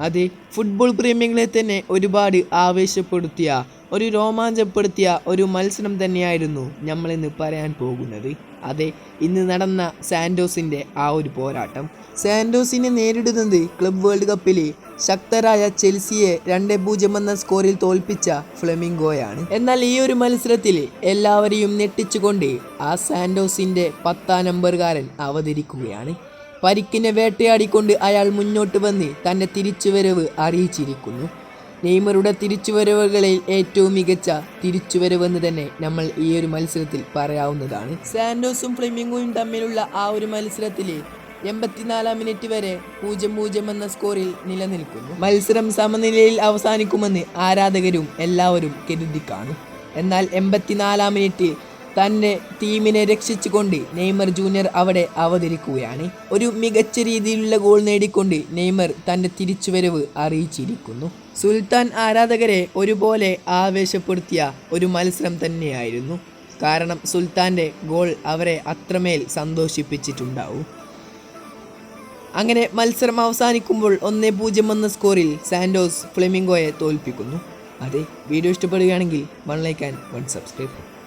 അതെ ഫുട്ബോൾ പ്രേമികളെ തന്നെ ഒരുപാട് ആവേശപ്പെടുത്തിയ ഒരു രോമാഞ്ചപ്പെടുത്തിയ ഒരു മത്സരം തന്നെയായിരുന്നു നമ്മളിന്ന് പറയാൻ പോകുന്നത്. അതെ ഇന്ന് നടന്ന സാൻഡോസിന്റെ ആ ഒരു പോരാട്ടം. സാൻഡോസിനെ നേരിടുന്നത് ക്ലബ് വേൾഡ് കപ്പിലെ ശക്തരായ ചെൽസിയെ രണ്ട് പൂജ്യം എന്ന സ്കോറിൽ തോൽപ്പിച്ച ഫ്ലെമിംഗോയാണ്. എന്നാൽ ഈ ഒരു മത്സരത്തിൽ എല്ലാവരെയും ഞെട്ടിച്ചുകൊണ്ട് ആ സാൻഡോസിന്റെ പത്താം നമ്പറുകാരൻ അവതരിക്കുകയാണ്. പരിക്കിനെ വേട്ടയാടിക്കൊണ്ട് അയാൾ മുന്നോട്ട് വന്ന് തന്റെ തിരിച്ചുവരവ് അറിയിച്ചിരിക്കുന്നു. നെയ്മറുടെ തിരിച്ചുവരവുകളിൽ ഏറ്റവും മികച്ച തിരിച്ചുവരവെന്ന് തന്നെ നമ്മൾ ഈ ഒരു മത്സരത്തിൽ പറയാവുന്നതാണ്. സാൻഡോസും ഫ്ലെമിംഗോയും തമ്മിലുള്ള ആ ഒരു മത്സരത്തിൽ എൺപത്തിനാലാം മിനിറ്റ് വരെ പൂജ്യം പൂജ്യം എന്ന സ്കോറിൽ നിലനിൽക്കുന്നു. മത്സരം സമനിലയിൽ അവസാനിക്കുമെന്ന് ആരാധകരും എല്ലാവരും കരുതി കാണും എന്നാൽ എൺപത്തിനാലാം മിനിറ്റ് തന്റെ ടീമിനെ രക്ഷിച്ചുകൊണ്ട് നെയ്മർ ജൂനിയർ അവിടെ അവതരിക്കുകയാണ്. ഒരു മികച്ച രീതിയിലുള്ള ഗോൾ നേടിക്കൊണ്ട് നെയ്മർ തന്റെ തിരിച്ചുവരവ് അറിയിച്ചിരിക്കുന്നു. സുൽത്താൻ ആരാധകരെ ഒരുപോലെ ആവേശപ്പെടുത്തിയ ഒരു മത്സരം തന്നെയായിരുന്നു. കാരണം സുൽത്താന്റെ ഗോൾ അവരെ അത്രമേൽ സന്തോഷിപ്പിച്ചിട്ടുണ്ടാവും. അങ്ങനെ മത്സരം അവസാനിക്കുമ്പോൾ ഒന്നേ പൂജ്യം എന്ന സ്കോറിൽ സാൻഡോസ് ഫ്ലെമിംഗോയെ തോൽപ്പിക്കുന്നു. അതെ വീഡിയോ ഇഷ്ടപ്പെടുകയാണെങ്കിൽ one like and one subscribe.